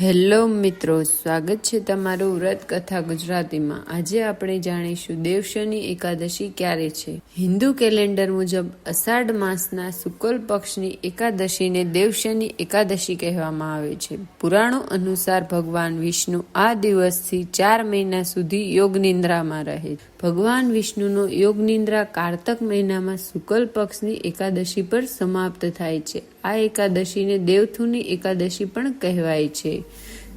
Hello મિત્રો, સ્વાગત છે તમારું વ્રત કથા ગુજરાતીમાં. આજે આપણે જાણીશું દેવશની એકાદશી ક્યારે છે. હિન્દુ કેલેન્ડર મુજબ અષાઢ માસના શુક્લ પક્ષની એકાદશીને દેવશની એકાદશી કહેવામાં આવે છે. પુરાણો અનુસાર ભગવાન વિષ્ણુ આ દિવસથી ચાર મહિના સુધી યોગ નિંદ્રામાં રહે ભગવાન વિષ્ણુનો યોગ નિંદ્રા કારતક મહિનામાં શુક્લ પક્ષની એકાદશી પર સમાપ્ત થાય છે. આ એકાદશીને દેવથુની એકાદશી પણ કહેવાય છે.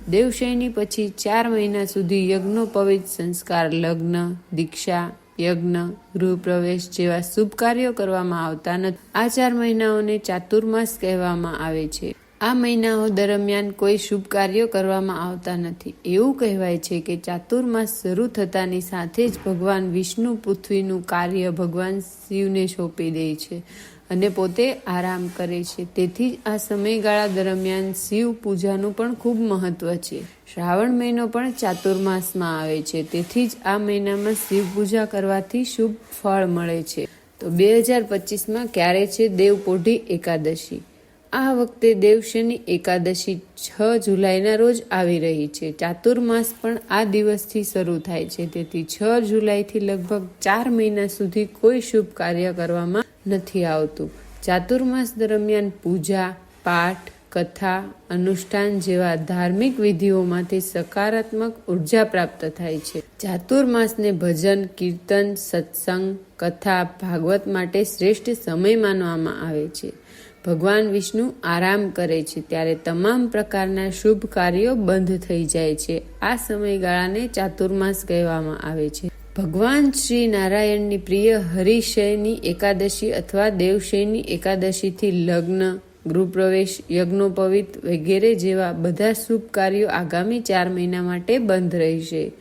દેવશયની પછી ચાર મહિના સુધી યજ્ઞોપવિત સંસ્કાર, લગ્ન, દીક્ષા, યજ્ઞ, ગૃહપ્રવેશ જેવા શુભ કાર્યો કરવામાં આવતા નથી. આ ચાર મહિનાઓને ચાતુર્માસ કહેવામાં આવે છે. આ મહિનાઓ દરમિયાન કોઈ શુભ કાર્યો કરવામાં આવતા નથી. એવું કહેવાય છે કે ચાતુર્માસ શરૂ થતાની સાથે જ ભગવાન વિષ્ણુ પૃથ્વીનું કાર્ય ભગવાન શિવને સોંપી દે છે. અને પોતે આરામ કરે છે. તેથી જ આ સમયગાળા દરમિયાન શિવ પૂજાનું પણ ખૂબ મહત્વ છે. શ્રાવણ મહિનો પણ ચાતુર્માસમાં આવે છે. તેથી જ આ મહિનામાં શિવ પૂજા કરવાથી શુભ ફળ મળે છે. તો બે હજાર પચીસમાં ક્યારે છે દેવપોઢી એકાદશી? આ વખતે દેવશની એકાદશી છ જુલાઈના રોજ આવી રહી છે. ચાતુર્માસ પણ આ દિવસથી શરૂ થાય છે. તેથી છ જુલાઈથી લગભગ ચાર મહિના સુધી કોઈ શુભ કાર્ય કરવામાં નથી આવતું. ચાતુર્માસ દરમિયાન પૂજા, પાઠ, કથા, અનુષ્ઠાન જેવા ધાર્મિક વિધિઓમાંથી સકારાત્મક ઊર્જા પ્રાપ્ત થાય છે. ચાતુર્માસને ભજન, કીર્તન, સત્સંગ, કથા, ભાગવત માટે શ્રેષ્ઠ સમય માનવામાં આવે છે. ભગવાન વિષ્ણુ આરામ કરે છે ત્યારે તમામ પ્રકારના શુભ કાર્યો બંધ થઈ જાય છે. આ સમયગાળાને ચાતુર્માસ કહેવામાં આવે છે. ભગવાન શ્રી નારાયણની પ્રિય હરિશયની એકાદશી અથવા દેવશયની એકાદશીથી લગ્ન, ગૃહપ્રવેશ, યજ્ઞોપવિત વગેરે જેવા બધા શુભ કાર્યો આગામી ચાર મહિના માટે બંધ રહેશે.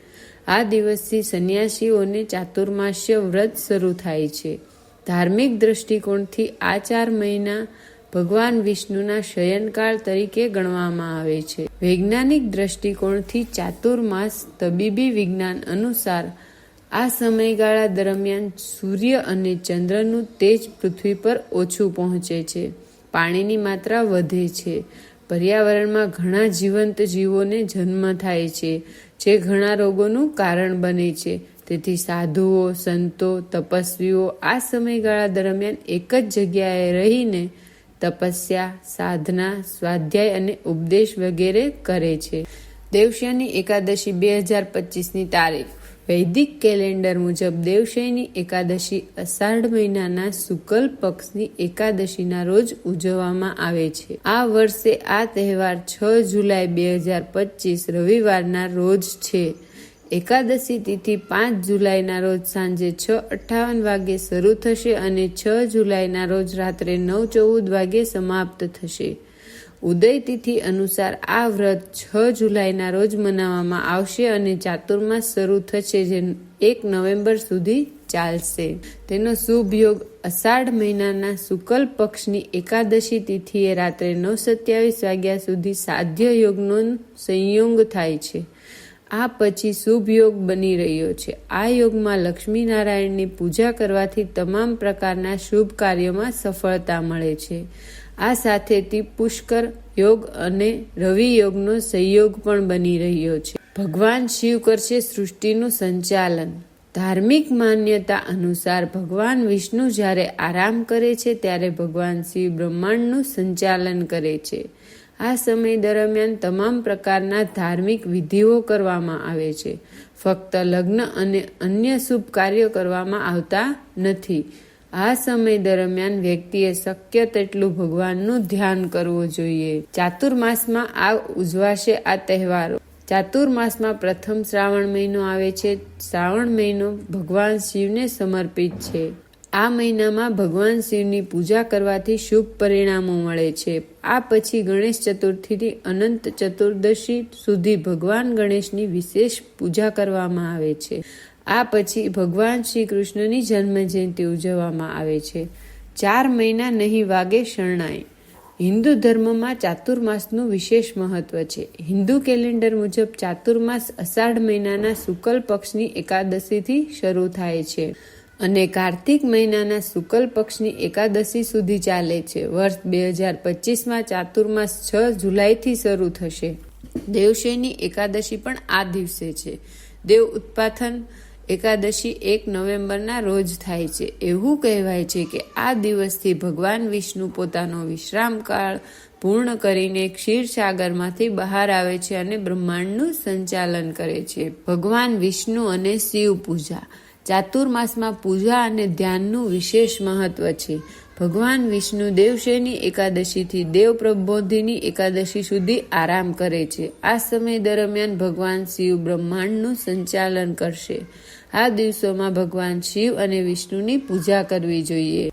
આ દિવસથી સંન્યાસીઓને ચાતુર્માસ્ય વ્રત શરૂ થાય છે. ધાર્મિક દ્રષ્ટિકોણથી આ ચાર મહિના ભગવાન વિષ્ણુના શયનકાળ તરીકે ગણવામાં આવે છે. વૈજ્ઞાનિક દ્રષ્ટિકોણથી ચાતુર્માસ તબીબી વિજ્ઞાન અનુસાર આ સમયગાળા દરમિયાન સૂર્ય અને ચંદ્રનું તેજ પૃથ્વી પર ઓછું પહોંચે છે. પાણીની માત્રા વધે છે. પર્યાવરણમાં ઘણા જીવંત જીવોને જન્મ થાય છે, જે ઘણા રોગોનું કારણ બને છે. તેથી સાધુઓ, સંતો, તપસ્વીઓ આ સમયગાળા દરમિયાન એક જ જગ્યાએ રહીને તપસ્યા, સાધના, સ્વાધ્યાય અને ઉપદેશ વગેરે કરે છે. દેવશ્યાની એકાદશી બે હજાર પચીસની તારીખ. વૈદિક કેલેન્ડર મુજબ દેવશયની એકાદશી અષાઢ મહિનાના શુક્લ પક્ષની એકાદશીના રોજ ઉજવવામાં આવે છે. આ વર્ષે આ તહેવાર છ જુલાઈ બે હજાર પચીસ રવિવારના રોજ છે. એકાદશી તિથિ પાંચ જુલાઈના રોજ સાંજે છ અઠ્ઠાવન વાગે શરૂ થશે અને છ જુલાઈના રોજ રાત્રે નવ ચૌદ વાગે સમાપ્ત થશે. ઉદય તિથિ અનુસાર આ વ્રત છ જુલાઈના રોજ મનાવવામાં આવશે અને ચાતુર્માસ શરૂ થશે જે એક નવેમ્બર સુધી ચાલશે. તેનો શુભ યોગ અષાઢ મહિનાના શુકલ પક્ષની એકાદશી તિથિએ રાત્રે નવ સત્યાવીસ વાગ્યા સુધી સાધ્ય યોગનો સંયોગ થાય છે. આ પછી શુભ યોગ બની રહ્યો છે. આ યોગમાં લક્ષ્મીનારાયણની પૂજા કરવાથી તમામ પ્રકારના શુભ કાર્યોમાં સફળતા મળે છે. આ સાથેથી પુષ્કર યોગ અને રવિ યોગનો સંયોગ પણ બની રહ્યો છે. ભગવાન શિવ કરશે સૃષ્ટિનું સંચાલન. ધાર્મિક માન્યતા અનુસાર ભગવાન વિષ્ણુ જ્યારે આરામ કરે છે, ત્યારે ભગવાન શિવ બ્રહ્માંડનું સંચાલન કરે છે. આ સમય દરમિયાન તમામ પ્રકારના ધાર્મિક વિધિઓ કરવામાં આવે છે. ફક્ત લગ્ન અને અન્ય શુભ કાર્યો કરવામાં આવતા નથી. આ સમય દરમિયાન વ્યક્તિએ શક્ય તેટલું ભગવાનનું ધ્યાન કરવું જોઈએ. ચાતુર્માસમાં આ ઉજવાશે આ તહેવારો. ચાતુર્માસમાં પ્રથમ શ્રાવણ મહિનો આવે છે. શ્રાવણ મહિનો ભગવાન શિવને સમર્પિત છે. આ મહિનામાં ભગવાન શિવની પૂજા કરવાથી શુભ પરિણામો મળે છે. આ પછી ગણેશ ચતુર્થીથી અનંત ચતુર્દશી સુધી ભગવાન ગણેશની વિશેષ પૂજા કરવામાં આવે છે. આ પછી ભગવાન શ્રી કૃષ્ણની જન્મજયંતિ ઉજવવામાં આવે છે. ચાર મહિના નહીં વાગે શરણાઈ. હિન્દુ ધર્મમાં ચાતુર્માસનું વિશેષ મહત્વ છે. હિન્દુ કેલેન્ડર મુજબ ચાતુર્માસ અષાઢ મહિનાના શુક્લ પક્ષની એકાદશીથી શરૂ થાય છે. અને કાર્તિક મહિનાના શુક્લ પક્ષની એકાદશી સુધી ચાલે છે. વર્ષ બે હજાર પચીસમાં ચાતુર્માસ છ જુલાઈથી શરૂ થશે. દેવશયની એકાદશી પણ આ દિવસે છે. દેવ ઉત્પાથન એકાદશી એક નવેમ્બરના રોજ થાય છે. એવું કહેવાય છે કે આ દિવસથી ભગવાન વિષ્ણુ પોતાનો વિશ્રામકાળ પૂર્ણ કરીને ક્ષીરસાગરમાંથી બહાર આવે છે અને બ્રહ્માંડનું સંચાલન કરે છે. ભગવાન વિષ્ણુ અને શિવ પૂજા. ચાતુર્માસમાં પૂજા અને ધ્યાનનું વિશેષ મહત્વ છે. ભગવાન વિષ્ણુ દેવશયની એકાદશીથી દેવ પ્રબોધિની એકાદશી સુધી આરામ કરે છે. આ સમય દરમિયાન ભગવાન શિવ બ્રહ્માંડનું સંચાલન કરશે. આ દિવસોમાં ભગવાન શિવ અને વિષ્ણુની પૂજા કરવી જોઈએ.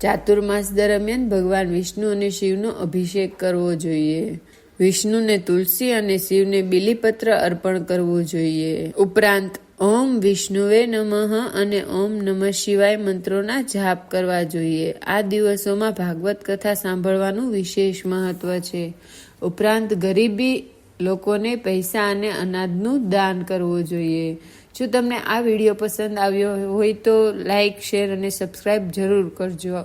ચાતુર્માસ દરમિયાન ભગવાન વિષ્ણુ અને શિવનો અભિષેક કરવો જોઈએ. વિષ્ણુને તુલસી અને શિવને બિલીપત્ર અર્પણ કરવું જોઈએ. ઉપરાંત ઓમ વિષ્ણુવે નમઃ અને ઓમ નમઃ શિવાય મંત્રોના જાપ કરવા જોઈએ. આ દિવસોમાં ભાગવત કથા સાંભળવાનું વિશેષ મહત્વ છે. ઉપરાંત ગરીબી લોકોને પૈસા અને અનાજનું દાન કરવું જોઈએ. જો તમને આ વીડિયો પસંદ આવ્યો હોય તો લાઈક, શેર અને સબસ્ક્રાઈબ જરૂર કરજો.